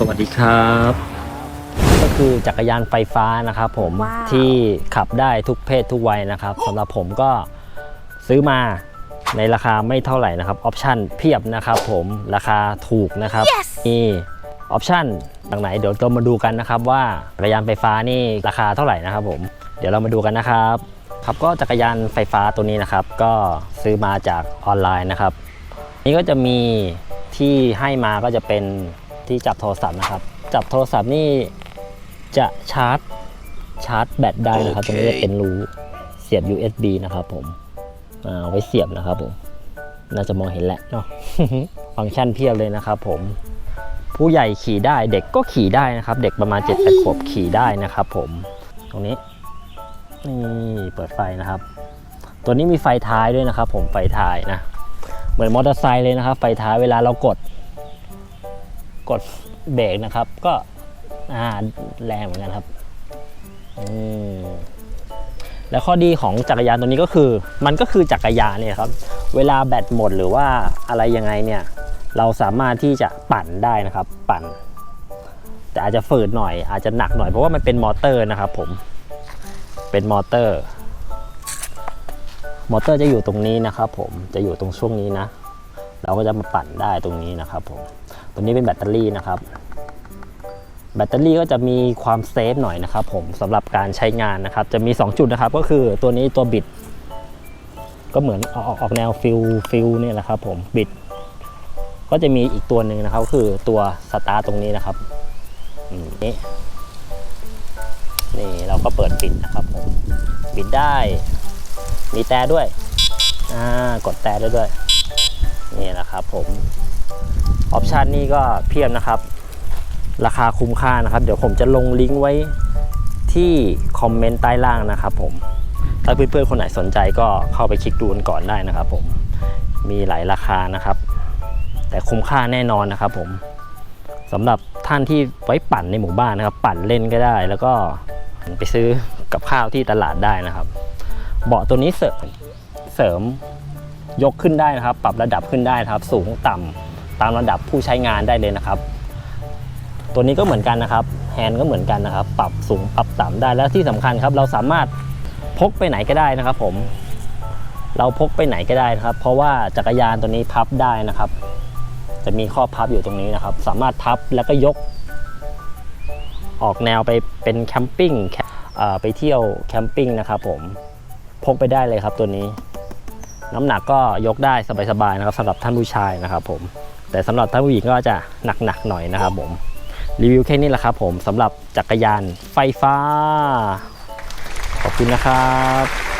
สวัสดีครับ ก็คือจักรยานไฟฟ้านะครับผมว้าว ที่ขับได้ทุกเพศทุกวัยนะครับสำหรับผมก็ซื้อมาในราคาไม่เท่าไหร่นะครับออปชั่นเพียบนะครับผมราคาถูกนะครับมีออปชั่นต่างไหนเดี๋ยวเรามาดูกันนะครับว่าจักรยานไฟฟ้านี่ราคาเท่าไหร่นะครับผมเดี๋ยวเรามาดูกันนะครับ ครับก็จักรยานไฟฟ้าตัวนี้นะครับ ก็ซื้อมาจากออนไลน์นะครับ นี่ก็จะมีที่ให้มาก็จะเป็น ที่จับโทรศัพท์นะครับ จับโทรศัพท์นี่จะชาร์จชาร์จแบตได้นะครับ ตรงนี้จะเป็นรูเสียบ USB นะครับผมอ่าเอาไว้เสียบนะครับผมน่าจะมองเห็นแหละเนาะฟังก์ชันเพียบเลยนะครับผมผู้ใหญ่ขี่ได้เด็กก็ขี่ได้นะครับ เด็กประมาณ7-8ขวบขี่ได้นะครับผมตรงนี้นี่เปิดไฟนะครับ ตัวนี้มีไฟท้ายด้วยนะครับ ผมไฟท้ายนะ เหมือนมอเตอร์ไซค์เลยนะครับ ไฟท้ายเวลาเรากด กดเบรกนะครับ ก็แรงเหมือนกันครับแล้วข้อดีของจักรยานตัวนี้ก็คือ มันก็คือจักรยานเนี่ยครับ เวลาแบตหมดหรือว่าอะไรยังไงเนี่ย เราสามารถที่จะปั่นได้นะครับ ปั่น แต่อาจจะฝืดหน่อย อาจจะหนักหน่อยเพราะว่ามันเป็นมอเตอร์นะครับ ผม เป็นมอเตอร์ มอเตอร์จะอยู่ตรงนี้นะครับ ผมจะอยู่ตรงช่วงนี้นะ เราก็จะมาปั่นได้ตรงนี้นะครับ ผม ตัวนี้เป็นแบตเตอรี่นะครับ แบตเตอรี่ก็จะมีความเซฟหน่อยนะครับผมสำหรับการใช้งานนะครับ จะมี 2 จุดนะครับ ก็คือตัวนี้ตัวบิด ก็เหมือนออกออกแนวฟิลฟิลเนี่ยแหละครับผมบิด ก็จะมีอีกตัวหนึ่งนะครับ คือตัวสตาร์ตรงนี้นะครับนี่นี่เราก็เปิดปิดนะครับผมปิดได้ มีแต่ด้วยอ่ากดแต่ได้ด้วยนี่นะครับผม ออปชันนี่ก็เพียบนะครับ ราคาคุ้มค่านะครับ เดี๋ยวผมจะลงลิงก์ไว้ที่คอมเมนต์ใต้ล่างนะครับผม ถ้าเพื่อนๆคนไหนสนใจก็เข้าไปคลิกดูกันก่อนได้นะครับผม มีหลายราคานะครับ แต่คุ้มค่าแน่นอนนะครับผมสำหรับท่านที่ไว้ปั่นในหมู่บ้านนะครับ ปั่นเล่นก็ได้ แล้วก็ไปซื้อกับข้าวที่ตลาดได้นะครับ เบาะตัวนี้เสริมเสริมยกขึ้นได้นะครับ ปรับระดับขึ้นได้นะครับ สูงต่ำ ตามระดับผู้ใช้งานได้เลยนะครับ ตัวนี้ก็เหมือนกันนะครับแฮนด์ก็เหมือนกันนะครับ ปรับสูงปรับต่ำได้แล้วที่สำคัญครับ เราสามารถพกไปไหนก็ได้นะครับ ผม เราพกไปไหนก็ได้นะครับ เพราะว่าจักรยานตัวนี้พับได้นะครับ จะมีข้อพับอยู่ตรงนี้นะครับ สามารถพับแล้วก็ยก ออกแนวไปเป็นแคมปิ้งไปเที่ยวแคมปิ้งนะครับ ผมพกไปได้เลยครับตัวนี้ น้ำหนักก็ยกได้สบายๆนะครับสำหรับท่านผู้ชายนะครับ ผม แต่สำหรับท่านผู้หญิงก็จะหนักๆหน่อยนะครับผมรีวิวแค่นี้แหละครับผมสำหรับจักรยานไฟฟ้า ขอบคุณนะครับ